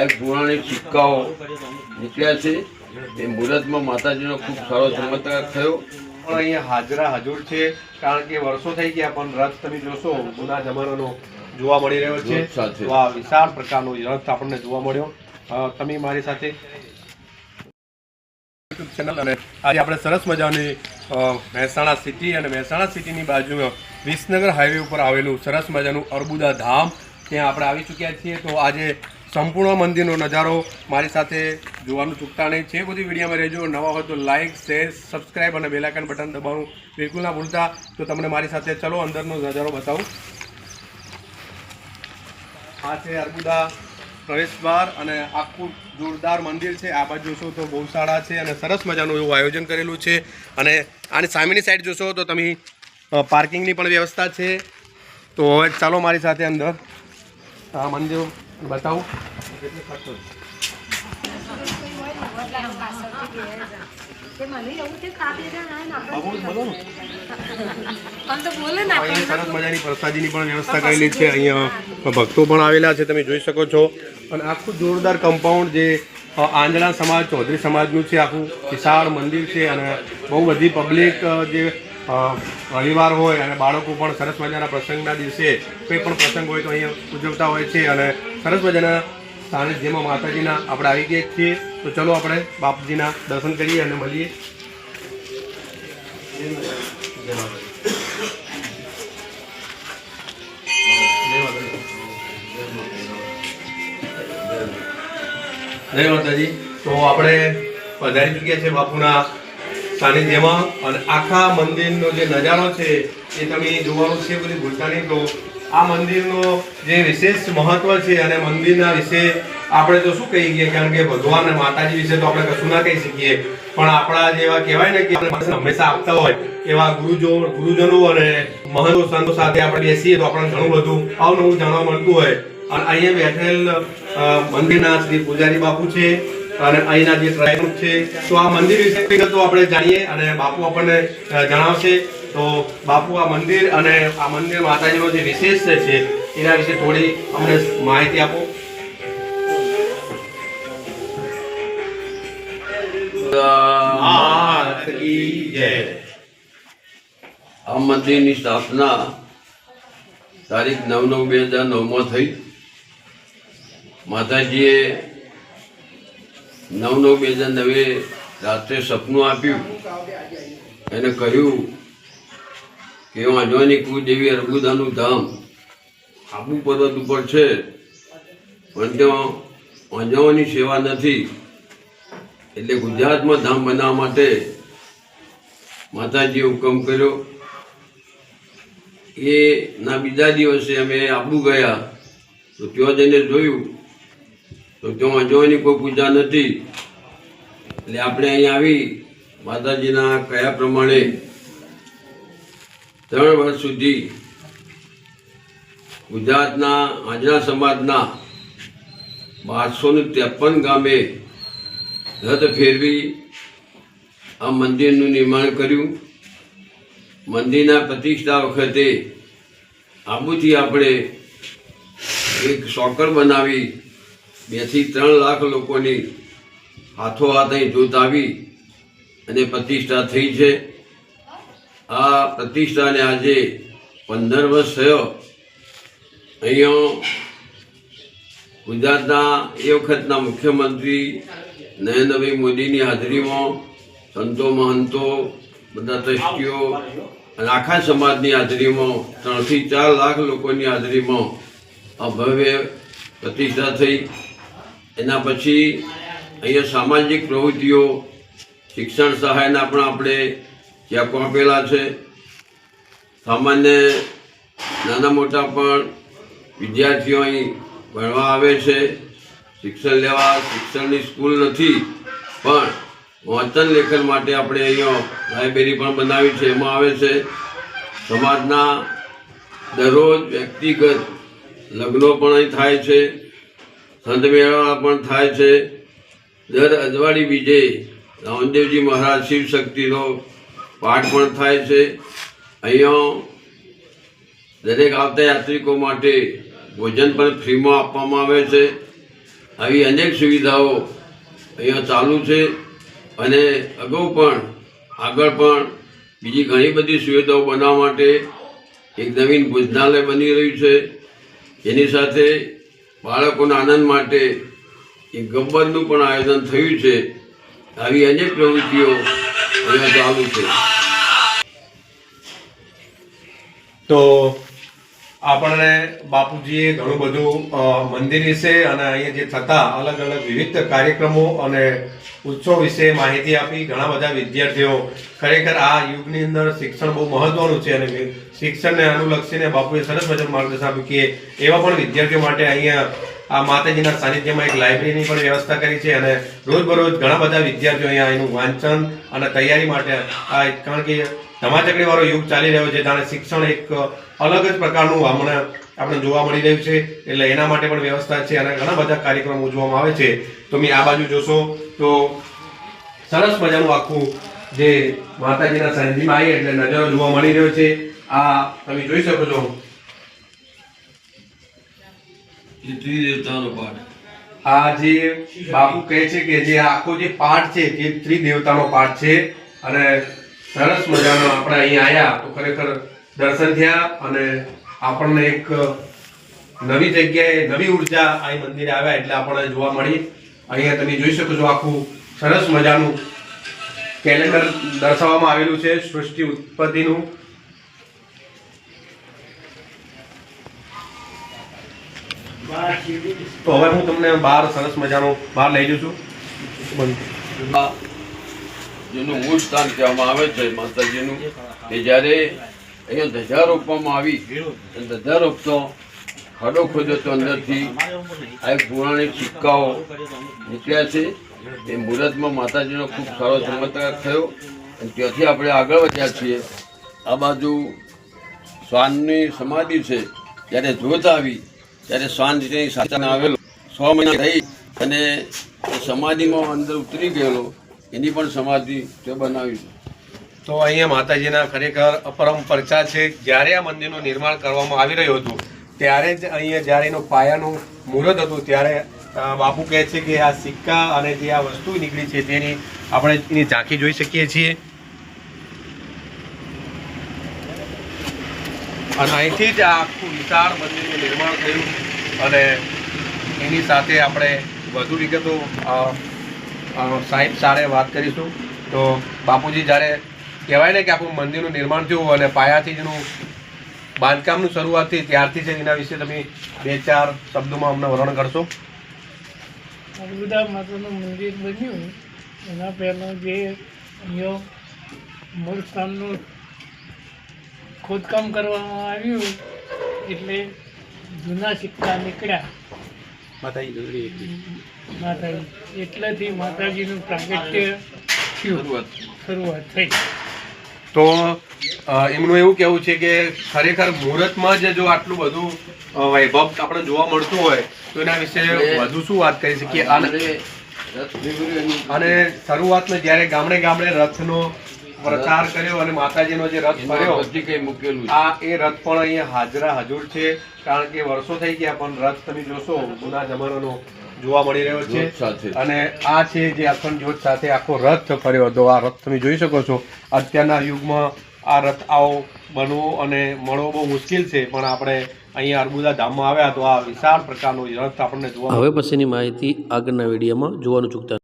આ એક પુરાણિક સિક્કાઓ નીકળ્યા છે. એ મુહૂર્તમાં માતાજીનો ખૂબ સારો ચમત્કાર થયો. પણ અહીંયા હાજરા હજુર છે કારણ કે વર્ષો થઈ ગયા પણ રથ તમે જોશો જૂના જમાનાનો જોવા મળી રહ્યો છે. તો આ વિશાળ પ્રકારનો રથ આપણને જોવા મળ્યો. તમે મારી સાથે ચેનલ અને આજે આપણે સરસ મજાની મહેસાણા સિટી અને મહેસાણા સિટીની બાજુમાં વિસનગર હાઈવે ઉપર આવેલું સરસ મજાનું અર્બુદા ધામ. ત્યાં આપણે આવી ચૂક્યા છીએ. તો આજે સંપૂર્ણ મંદિરનો નજારો મારી સાથે જોવાનું ચૂકતા નહીં. છે બધી વિડીયોમાં રહેજો, નવા હોય તો લાઇક શેર સબસ્ક્રાઈબ અને બેલાઇકન બટન દબાવવાનું બિલકુલ ના ભૂલતા. તો તમને મારી સાથે ચલો, અંદરનો નજારો બતાવું. આ છે અર્બુદા પ્રવેશદ્વાર અને આખું જોરદાર મંદિર છે. આ બાજુ જોશો તો ગૌશાળા છે અને સરસ મજાનું એવું આયોજન કરેલું છે. અને આની સામેની સાઈડ જોશો તો તમે પાર્કિંગની પણ વ્યવસ્થા છે. તો હવે ચાલો મારી સાથે અંદર આ મંદિર બતાવું. બોલો ને અહીંયા સરસ મજાની પ્રસાદીની પણ વ્યવસ્થા કરેલી છે. અહીંયા ભક્તો પણ આવેલા છે તમે જોઈ શકો છો. અને આખું જોરદાર કમ્પાઉન્ડ જે આંજણા સમાજ ચૌધરી સમાજનું છે આખું વિશાળ મંદિર છે અને બહુ બધી પબ્લિક જે પરિવાર હોય અને બાળકો પણ સરસ મજાના પ્રસંગના દિવસે કોઈ પણ પ્રસંગ હોય તો અહીંયા ઉજવતા હોય છે. અને સરસ મજાના સાનિધ્યમાં માતાજીના આપણે આવી ગયા છીએ. તો ચલો આપણે બાપજીના દર્શન કરીએ અને મળીએ. જય માતાજી. તો આપણે પધારી ચૂક્યા છે બાપુના સાનિધ્યમાં. અને આખા મંદિરનો જે નજારો છે એ તમે જોવાનું છે બધી ભૂલતા નહીં. તો આ મંદિરનો જે વિશેષ મહત્વ છે અને મંદિરના વિશે આપણે તો શું કહી ગયા કારણ કે ભગવાન અને માતાજી વિશે તો આપણે કશું ના કહી શકીએ. પણ આપણા જેવા કહેવાય ને કે હંમેશા આપતા હોય, એવા ગુરુજો, ગુરુજનો અને મહંતો, સંતો સાથે આપણે બેસીએ તો આપણને ઘણું બધું અવનવું જાણવા મળતું હોય. અને અહીંયા બેઠેલ મંદિરના શ્રી પૂજારી બાપુ છે અને અહીંના જે ટ્રાઇબલ છે. તો આ મંદિર વિશે વિગતો આપણે જાણીએ અને બાપુ આપણને જણાવશે. તો બાપુ આ મંદિર અને આ મંદિર માતાજીનો જે વિશેષ છે એના વિશે થોડી અમને માહિતી આપો. આ મંદિરની સ્થાપના તારીખ નવ નવ બે હજાર નવમાં થઈ. માતાજીએ નવ નવ બે હજાર નવે રાત્રે સપનું આપ્યું. એને કહ્યું કે વાંઝવાની કુળદેવી અર્બુદાનું ધામ. આબુ પર્વત ઉપર છે. પણ ત્યાં વાંઝાઓની સેવા નથી. એટલે ગુજરાતમાં ધામ બનાવવા માટે માતાજીએ હુકમ કર્યો. એ ના બીજા દિવસે અમે આબુ ગયા. તો ત્યાં જઈને જોયું. તો ત્યાં વાંઝવાની કોઈ પૂજા નથી. એટલે આપણે અહીં આવી માતાજીના કયા પ્રમાણે ત્રણ વર્ષ સુધી ગુજરાતના આજના સમાજના બારસોને ત્રેપન ગામે રથ ફેરવી આ મંદિરનું નિર્માણ કર્યું. મંદિરના પ્રતિષ્ઠા વખતે આબુથી આપણે એક સોકર બનાવી બેથી ત્રણ લાખ લોકોની હાથો હાથ અહીં જોત આવી અને પ્રતિષ્ઠા થઈ છે. આ પ્રતિષ્ઠાને આજે પંદર વર્ષ થયો. અહીંયા ગુજરાતના એ વખતના મુખ્યમંત્રી નરેન્દ્રભાઈ મોદીની હાજરીમાં સંતો, મહંતો, બધા ટ્રસ્ટીઓ અને આખા સમાજની હાજરીમાં ત્રણથી ચાર લાખ લોકોની હાજરીમાં આ ભવ્ય પ્રતિષ્ઠા થઈ. એના પછી અહીંયા સામાજિક પ્રવૃત્તિઓ, શિક્ષણ સહાયના પણ આપણે ચેકો આપેલા છે. સામાન્ય નાના મોટા પણ વિદ્યાર્થીઓ અહીં ભણવા આવે છે. શિક્ષણ લેવા શિક્ષણની સ્કૂલ નથી, પણ વાંચન લેખન માટે આપણે અહીંયા લાઇબ્રેરી પણ બનાવી છે. એમાં આવે છે, સમાજના દરરોજ વ્યક્તિગત લગ્નો પણ અહીં થાય છે, સંત મેળાવા પણ થાય છે. દર અજવાળી બીજે રામદેવજી મહારાજ શિવ શક્તિનો પાઠ પણ થાય છે. અહીંયા દરેક આવતા યાત્રિકો માટે ભોજન પણ ફ્રીમાં આપવામાં આવે છે. આવી અનેક સુવિધાઓ અહીંયા ચાલુ છે અને અગાઉ પણ, આગળ પણ બીજી ઘણી બધી સુવિધાઓ બનાવવા માટે એક નવીન ભોજનાલય બની રહ્યું છે. એની સાથે બાળકોના આનંદ માટે એક ગબ્બરનું પણ આયોજન થયું છે. આવી અનેક પ્રવૃત્તિઓ તો આપણને બાપુજીએ ઘણું બધું મંદિર વિશે અને અહીંયા જે થતા અલગ અલગ વિવિધ કાર્યક્રમો અને ઉત્સવ વિશે માહિતી આપી. ઘણા બધા વિદ્યાર્થીઓ ખરેખર આ યુગની અંદર શિક્ષણ બહુ મહત્વનું છે અને શિક્ષણને અનુલક્ષીને બાપુએ સરસ મજાનું માર્ગદર્શન આપ્યું કે એવા પણ વિદ્યાર્થીઓ માટે અહીંયા આ માતાજીના સાનિધ્યમાં એક લાઇબ્રેરીની પણ વ્યવસ્થા કરી છે અને રોજબરોજ ઘણા બધા વિદ્યાર્થીઓ અહીંયા એનું વાંચન અને તૈયારી માટે આ કારણ કે ધમાચકડીવાળો યુગ ચાલી રહ્યો છે, જાણે શિક્ષણ એક અલગ જ પ્રકારનું હમણાં આપણે જોવા મળી રહ્યું છે. એટલે એના માટે પણ વ્યવસ્થા છે અને ઘણા બધા કાર્યક્રમો ઉજવવામાં આવે છે. તો મેં આ બાજુ જોશો તો સરસ મજાનું આખું જે માતાજીના સાનિધ્યમાં આવી એટલે નજારો જોવા મળી રહ્યો છે. આ તમે જોઈ શકો છો ત્રિદેવતાનો પાઠ. આ જે બાપુ કહે છે કે જે આખો જે પાઠ છે જે ત્રિદેવતાનો પાઠ છે. અને સરસ મજાનો આપણે અહીંયા આવ્યા તો ખરેખર દર્શન થયા અને આપણને એક નવી જગ્યાએ નવી ઊર્જા અહીં મંદિરે આવ્યા એટલે આપણને જોવા મળી. અહીંયા તમે જોઈ શકો છો આખું સરસ મજાનું કેલેન્ડર દર્શાવવામાં આવેલું છે, સૃષ્ટિ ઉત્પત્તિનું. તો હવે હું તમને બહાર સરસ મજાનો બહાર લઈ જઉં છું. જેનું મૂળ સ્થાન કહેવામાં આવે છે, માતાજીનું કે જ્યારે અહીંયા ધજા રોપવામાં આવી ધજા રોપતો, ખાડો ખોદ્યો તો અંદરથી આ એક પૌરાણિક સિક્કાઓ નીકળ્યા છે. એ મુહૂર્તમાં માતાજીનો ખૂબ સારો ચમત્કાર થયો, અને ત્યાંથી આપણે આગળ વધ્યા છીએ. આ બાજુ શ્વાનની સમાધિ છે ત્યારે જોત આવી ત્યારે જેની સાથે આવેલો. સો મહિના થઈ અને સમાધિમાં અંદર ઉતરી ગયેલો. એની પણ સમાધિ તે બનાવી છે. તો અહીંયા માતાજીના ખરેખર અપરમ પરચા છે. જ્યારે આ મંદિરનું નિર્માણ કરવામાં આવી રહ્યું હતું, ત્યારે જ અહીંયા જ્યારે એનું પાયાનું મુહૂર્ત હતું, ત્યારે બાપુ કહે છે કે આ સિક્કા અને જે આ વસ્તુ નીકળી છે તેની આપણે એની ઝાંખી જોઈ શકીએ છીએ. અને અહીંથી જ આ આખું વિશાળ મંદિરનું નિર્માણ થયું. અને એની સાથે આપણે વધુ વિગતો સાહેબ સારે વાત કરીશું. તો બાપુજી, જ્યારે કહેવાય ને કે આખું મંદિરનું નિર્માણ થયું અને પાયાથી જનું બાંધકામનું શરૂઆત થઈ ત્યારથી છે એના વિશે તમે બે ચાર શબ્દોમાં અમને વર્ણન કરશો. અર્બુદા માતાનું મંદિર બન્યું. એના પહેલાં જે અહીંયા મૂળ સ્થાનનું ખોદકામ કરવામાં આવ્યું એટલે જૂના સિક્કા નીકળ્યા. માતાજી માતાજી એટલેથી માતાજીનું પ્રાગટ્ય થયું. શરૂઆત શરૂઆત થઈ. તો એમનું એવું કહેવું છે કે ખરેખર મુહૂર્તમાં જ જો આટલું બધું વૈભવ આપણે જોવા મળતું હોય તો એના વિશે વધુ શું વાત કરી શકીએ? અને શરૂઆતમાં જ્યારે ગામડે ગામડે રથનો પ્રચાર કર્યો અને માતાજીનો જે રથ ફર્યો કઈ મૂકેલું આ એ રથ પણ અહીંયા હાજરા હજુર છે કારણ કે વર્ષો થઈ ગયા પણ રથ તમે જોશો જૂના જમાનાનો જોવા મળી રહ્યો છે. અને આ છે જે અખંડ જ્યોત સાથે આખો રથ ફર્યો હતો. આ રથ તમે જોઈ શકો છો. અત્યારના યુગમાં આ રથ આવો બનવો અને મળવો બહુ મુશ્કેલ છે પણ આપણે અહીંયા અર્બુદા ધામમાં આવ્યા તો આ વિશાળ પ્રકારનો રથ આપણને જોવા હવે પછીની માહિતી આગળના વિડીયોમાં જોવાનું ચૂકતા